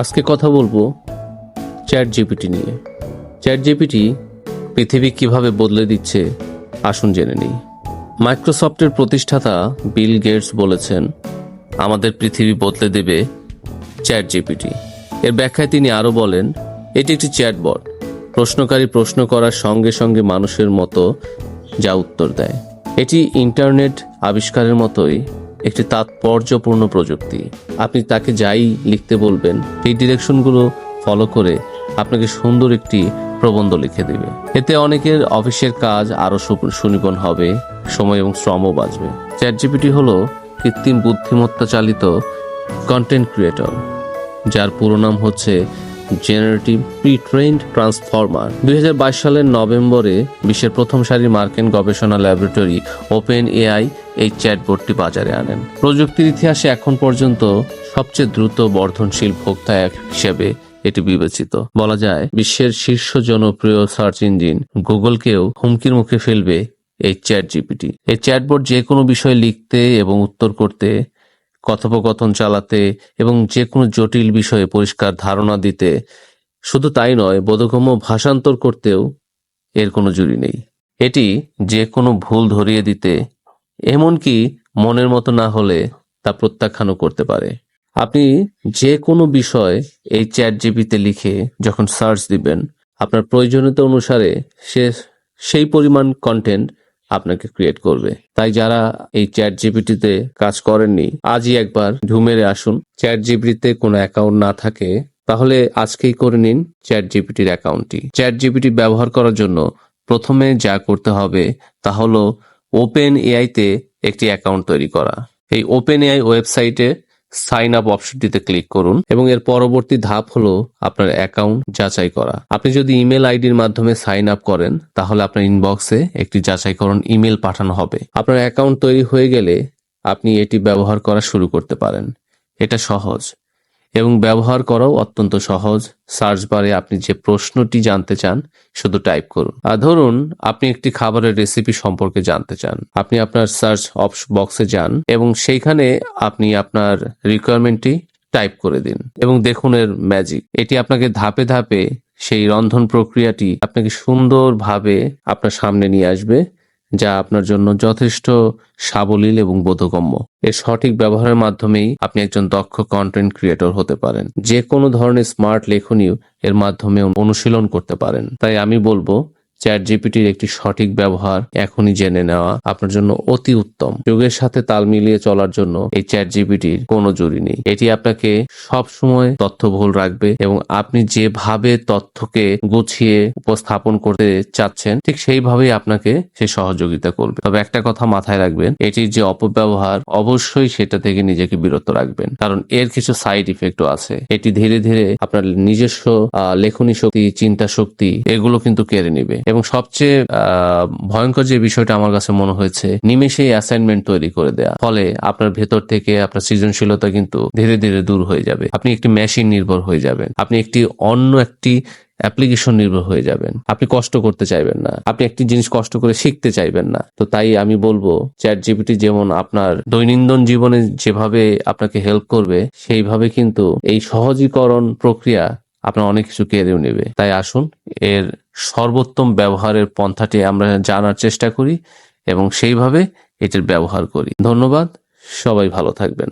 আজকে কথা বলব চ্যাট জিপিটি নিয়ে। চ্যাট জিপিটি পৃথিবী কীভাবে বদলে দিচ্ছে, আসুন জেনে নিই। মাইক্রোসফটের প্রতিষ্ঠাতা বিল গেটস বলেছেন, আমাদের পৃথিবী বদলে দেবে চ্যাট জিপিটি এর ব্যাখ্যায় তিনি আরও বলেন, এটি একটি চ্যাটবট। প্রশ্নকারী প্রশ্ন করার সঙ্গে সঙ্গে মানুষের মতো যা উত্তর দেয়। এটি ইন্টারনেট আবিষ্কারের মতোই একটি তাৎপর্যপূর্ণ প্রযুক্তি। আপনি তাকে যাই লিখতে বলবেন, এই ডিরেকশনগুলো ফলো করে আপনাকে সুন্দর একটি প্রবন্ধ লিখে দেবে। এতে অনেকের অফিসের কাজ আরও সু- সুনিপুণ হবে, সময় এবং শ্রমও বাঁচবে। চ্যাট জিপিটি হলো কৃত্রিম বুদ্ধিমত্তা চালিত কন্টেন্ট ক্রিয়েটর যার পুরো নাম হচ্ছে জেনারেটিভ প্রি ট্রেন্ড ট্রান্সফর্মার দুই হাজার বাইশ সালের নভেম্বরে বিশ্বের প্রথম সারির মার্কিন গবেষণা ল্যাবরেটরি ওপেন এআই এই চ্যাটবোর্ডটি বাজারে আনেন। প্রযুক্তির ইতিহাসে এখন পর্যন্ত সবচেয়ে দ্রুত বর্ধনশীল ভোক্তা এক হিসেবে এটি বিবেচিত। বলা যায়, বিশ্বের শীর্ষ জনপ্রিয় সার্চ ইঞ্জিন গুগলকেও হুমকির মুখে ফেলবে এই চ্যাট জিপিটি এই চ্যাটবোর্ড যে কোনো বিষয় লিখতে এবং উত্তর করতে কথোপকথন চালাতে এবং যে কোনো জটিল বিষয়ে পরিষ্কার ধারণা দিতে। শুধু তাই নয়, বোধগম্য ভাষান্তর করতেও এর কোনো জুড়ি নেই। এটি যে কোনো ভুল ধরিয়ে দিতে, এমনকি মনের মতো না হলে তা প্রত্যাখ্যানও করতে পারে। আপনি যে কোনো বিষয় এই চ্যাট জিপিতে লিখে যখন সার্চ দিবেন, আপনার প্রয়োজনীয়তা অনুসারে সে, সেই পরিমাণ কন্টেন্ট আপনাকে ক্রিয়েট করবে। তাই যারা এই চ্যাট জিপিটিতে কাজ করেননি, আজই একবার ঢুমেরে আসুন। চ্যাট জিপিটিতে কোনো অ্যাকাউন্ট না থাকে, তাহলে আজকেই করে নিন চ্যাট জিপিটির অ্যাকাউন্টটি চ্যাট জিপিটি ব্যবহার করার জন্য প্রথমে যা করতে হবে, তা হলো ওপেন এআইতে একটি অ্যাকাউন্ট তৈরি করা। এই ওপেন এআই ওয়েবসাইটে সাইন আপ অপশনটিতে ক্লিক করুন এবং এর পরবর্তী ধাপ হলো আপনার অ্যাকাউন্ট যাচাই করা। আপনি যদি ইমেল আইডির মাধ্যমে সাইন আপ করেন, তাহলে আপনার ইনবক্সে একটি যাচাইকরণ ইমেল পাঠানো হবে। আপনার অ্যাকাউন্ট তৈরি হয়ে গেলে আপনি এটি ব্যবহার করা শুরু করতে পারেন। এটা সহজ। এবং ব্যবহার করাও অত্যন্ত সহজ। সার্চ বারে আপনি যে প্রশ্নটি জানতে চান, শুধু টাইপ করুন। আর ধরুন, আপনি একটি খাবারের রেসিপি সম্পর্কে জানতে চান। আপনি আপনার সার্চ বক্সে যান এবং সেইখানে আপনি আপনার রিকোয়ারমেন্টটি টাইপ করে দিন। এবং দেখুন এর ম্যাজিক এটি আপনাকে ধাপে ধাপে সেই রন্ধন প্রক্রিয়াটি আপনাকে সুন্দরভাবে আপনার সামনে নিয়ে আসবে। যা আপনার জন্য যথেষ্ট সাবলীল এবং বোধগম্য। এর সঠিক ব্যবহারের মাধ্যমেই আপনি একজন দক্ষ কন্টেন্ট ক্রিয়েটর হতে পারেন। যে কোনো ধরনের স্মার্ট লেখনীয় এর মাধ্যমে অনুশীলন করতে পারেন। তাই আমি বলব চ্যাট জিপিটির একটি সঠিক ব্যবহার এখনই জেনে নেওয়া আপনার জন্য অতি উত্তম। যুগের সাথে তাল মিলিয়ে চলার জন্য এই চ্যাট জিপিটির কোনো জুরি নেই। এটি আপনাকে সব সময় তথ্যবহুল রাখবে এবং আপনি যেভাবে তথ্যকে গুছিয়ে উপস্থাপন করতে চাচ্ছেন, ঠিক সেইভাবেই আপনাকে সে সহযোগিতা করবে। তবে একটা কথা মাথায় রাখবেন, এটির যে অপব্যবহার, অবশ্যই সেটা থেকে নিজেকে বিরত রাখবেন। কারণ এর কিছু সাইড ইফেক্টও আছে। এটি ধীরে ধীরে আপনার নিজস্ব লেখনী শক্তি, চিন্তা শক্তি, এগুলো কিন্তু কেড়ে নেবে। এবং সবচেয়ে ভয়ঙ্কর যে বিষয়টা আমার কাছে মনে হয়েছে, নিমেষেই অ্যাসাইনমেন্ট তৈরি করে দেয়া। ফলে আপনার ভেতর থেকে আপনার সৃজনশীলতা কিন্তু ধীরে ধীরে দূর হয়ে যাবে। আপনি একটি মেশিন নির্ভর হয়ে যাবেন। আপনি একটি অন্য একটি অ্যাপ্লিকেশন নির্ভর হয়ে যাবেন। আপনি কষ্ট করতে চাইবেন না। আপনি একটি জিনিস কষ্ট করে শিখতে চাইবেন না। তো তাই আমি বলব চ্যাট জিপিটি যেমন আপনার দৈনন্দিন জীবনে যেভাবে আপনাকে হেল্প করবে, সেইভাবে কিন্তু এই সহজীকরণ প্রক্রিয়া আপনার অনেক কিছু কেড়েও নেবে। তাই আসুন, এর সর্বোত্তম ব্যবহারের পন্থাটি আমরা জানার চেষ্টা করি এবং সেইভাবে এটির ব্যবহার করি। ধন্যবাদ, সবাই ভালো থাকবেন।